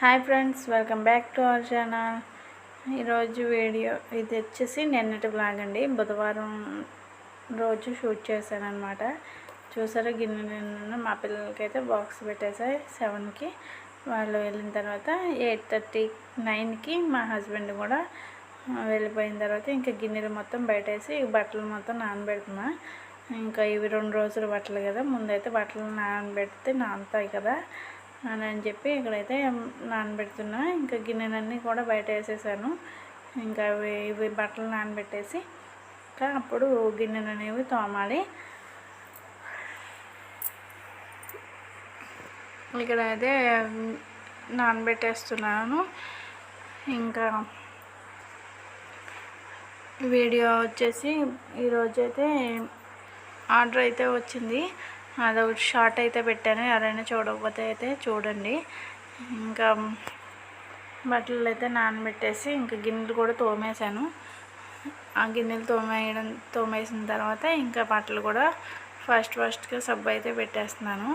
Hi friends welcome back to our channel ఈరోజు video ఇది వచ్చేసి నిన్నటి బ్లాగ్ అండి. బుధవారం రోజు షూట్ చేశాను అనమాట చూసారా గిన్నె నిన్న మా పిల్లలకైతే బాక్స్ పెట్టేసా సెవెన్కి వాళ్ళు వెళ్ళిన తర్వాత ఎయిట్ థర్టీ నైన్కి మా హస్బెండ్ కూడా వెళ్ళిపోయిన తర్వాత ఇంకా గిన్నెలు మొత్తం బయటేసి బట్టలు మొత్తం నానబెడుతున్నా. ఇంకా ఇవి రెండు రోజులు బట్టలు కదా ముందైతే బట్టలు నానబెడితే నానుతాయి కదా. అని అని చెప్పి ఇక్కడైతే నానబెడుతున్నా. ఇంకా గిన్నెలన్నీ కూడా బయట వేసేసాను. ఇంకా అవి ఇవి బట్టలు నానబెట్టేసి ఇంకా అప్పుడు గిన్నెలు అనేవి తోమాలి. ఇక్కడ అయితే నానబెట్టేస్తున్నాను. ఇంకా వీడియో వచ్చేసి ఈరోజైతే ఆర్డర్ అయితే వచ్చింది. అదో షార్ట్ అయితే పెట్టాను. ఎవరైనా చూడకపోతే అయితే చూడండి. ఇంకా బట్టలు అయితే నానబెట్టేసి ఇంకా గిన్నెలు కూడా తోమేశాను. ఆ గిన్నెలు తోమేయడం తోమేసిన తర్వాత ఇంకా బట్టలు కూడా ఫస్ట్ ఫస్ట్గా సబ్బు అయితే పెట్టేస్తున్నాను.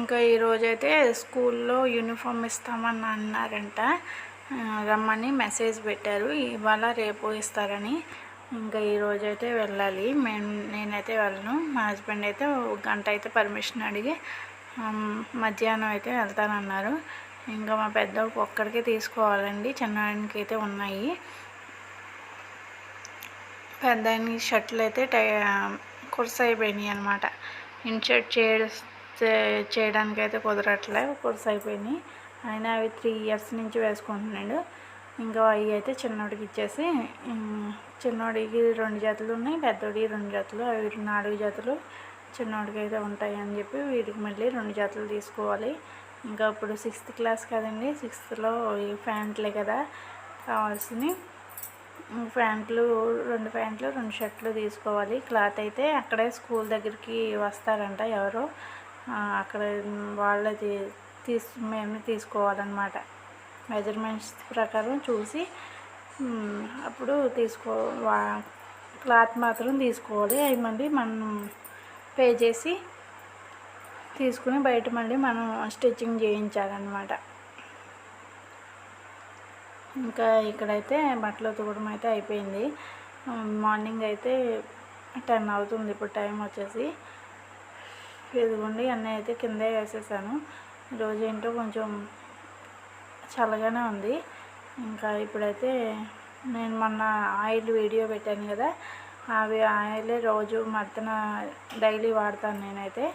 ఇంకా ఈరోజైతే స్కూల్లో యూనిఫామ్ ఇస్తామని అన్నారంట. రమ్మని మెసేజ్ పెట్టారు. ఇవాళ రేపు ఇస్తారని ఇంకా ఈరోజైతే వెళ్ళాలి. మేము నేనైతే వెళ్ళను. మా హస్బెండ్ అయితే ఒక గంట అయితే పర్మిషన్ అడిగి మధ్యాహ్నం అయితే వెళ్తానన్నారు. ఇంకా మా పెద్ద ఒక్కడికే తీసుకోవాలండి. చిన్నవాడికి అయితే ఉన్నాయి. పెద్ద షర్ట్లు అయితే టై కుర్స్ అయిపోయినాయి అనమాట ఇన్షర్ట్ చేస్తే చేయడానికి అయితే కుదరట్లే కుర్స్ అయిపోయినాయి. అయినా అవి త్రీ ఇయర్స్ నుంచి వేసుకుంటున్నాడు. ఇంకా అవి అయితే చిన్నోడికి ఇచ్చేసి చిన్నోడికి రెండు జతలు ఉన్నాయి పెద్దోడికి రెండు జతలు అవి నాలుగు జతలు చిన్నోడికి అయితే ఉంటాయి అని చెప్పి వీటికి మళ్ళీ రెండు జతలు తీసుకోవాలి. ఇంకా ఇప్పుడు సిక్స్త్ క్లాస్ కదండి సిక్స్త్లో ఈ ప్యాంట్లే కదా కావాల్సినవి. ప్యాంట్లు రెండు ప్యాంట్లు రెండు షర్ట్లు తీసుకోవాలి. క్లాత్ అయితే అక్కడే స్కూల్ దగ్గరికి వస్తారంట ఎవరో. అక్కడ వాళ్ళది తీసు మేము తీసుకోవాలన్నమాట. మెజర్మెంట్స్ ప్రకారం చూసి అప్పుడు తీసుకో క్లాత్ మాత్రం తీసుకోవాలి. అవి మళ్ళీ మనం పే చేసి తీసుకుని బయట మళ్ళీ మనం స్టిచ్చింగ్ చేయించాలన్నమాట. ఇంకా ఇక్కడైతే బట్టలు ఉతకడం అయితే అయిపోయింది. మార్నింగ్ అయితే టెన్ అవుతుంది. ఇప్పుడు టైం వచ్చేసి ఇదిగోండి అన్నీ అయితే కిందే వేసేసాను. ఈరోజు ఏంటో కొంచెం చల్లగానే ఉంది. ఇంకా ఇప్పుడైతే నేను మొన్న ఆయిల్ వీడియో పెట్టాను కదా అవి ఆయిలే రోజు మధ్యన డైలీ వాడతాను నేనైతే.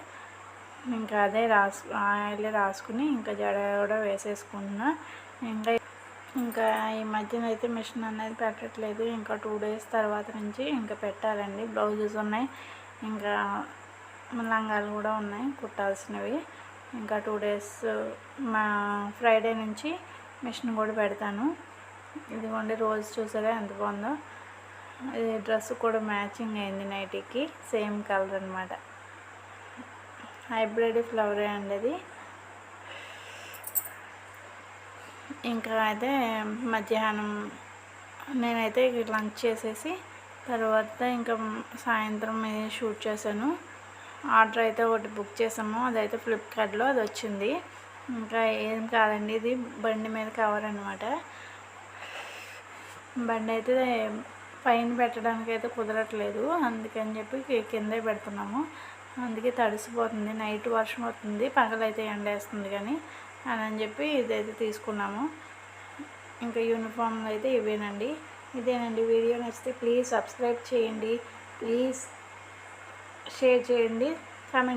ఇంకా అదే రాసు ఆయిలే రాసుకుని ఇంకా జడ కూడా వేసేసుకుంటున్నా. ఇంకా ఇంకా ఈ మధ్యన అయితే మిషన్ అనేది పెట్టట్లేదు. ఇంకా టూ డేస్ తర్వాత నుంచి ఇంకా పెట్టాలండి. బ్లౌజెస్ ఉన్నాయి. ఇంకా లంగాలు కూడా ఉన్నాయి కుట్టాల్సినవి. ఇంకా టూ డేస్ మా ఫ్రైడే నుంచి మిషన్ కూడా పెడతాను. ఇదిగోండి రోజు చూసారా ఎంత బాగుందో? ఇది డ్రెస్ కూడా మ్యాచింగ్ అయింది నైటీకి సేమ్ కలర్ అనమాట హైబ్రిడ్ ఫ్లవరే అండి అది. ఇంకా అయితే మధ్యాహ్నం నేనైతే లంచ్ చేసేసి తర్వాత ఇంకా సాయంత్రం షూట్ చేశాను. ఆర్డర్ అయితే ఒకటి బుక్ చేసాము. అదైతే ఫ్లిప్కార్ట్లో అది వచ్చింది ఇంకా ఏం కాదండి ఇది బండి మీద కవర్ అనమాట బండి అయితే పైన పెట్టడానికి అయితే కుదరట్లేదు. అందుకని చెప్పి కిందే పెడుతున్నాము. అందుకే తడిసిపోతుంది. నైట్ వర్షం అవుతుంది పగలైతే ఎండేస్తుంది కానీ అని అని చెప్పి ఇదైతే తీసుకున్నాము. ఇంకా యూనిఫామ్లు అయితే ఇవేనండి. ఇదేనండి వీడియో నచ్చితే ప్లీజ్ సబ్స్క్రైబ్ చేయండి. ప్లీజ్ షేర్ చేయండి. కామెంట్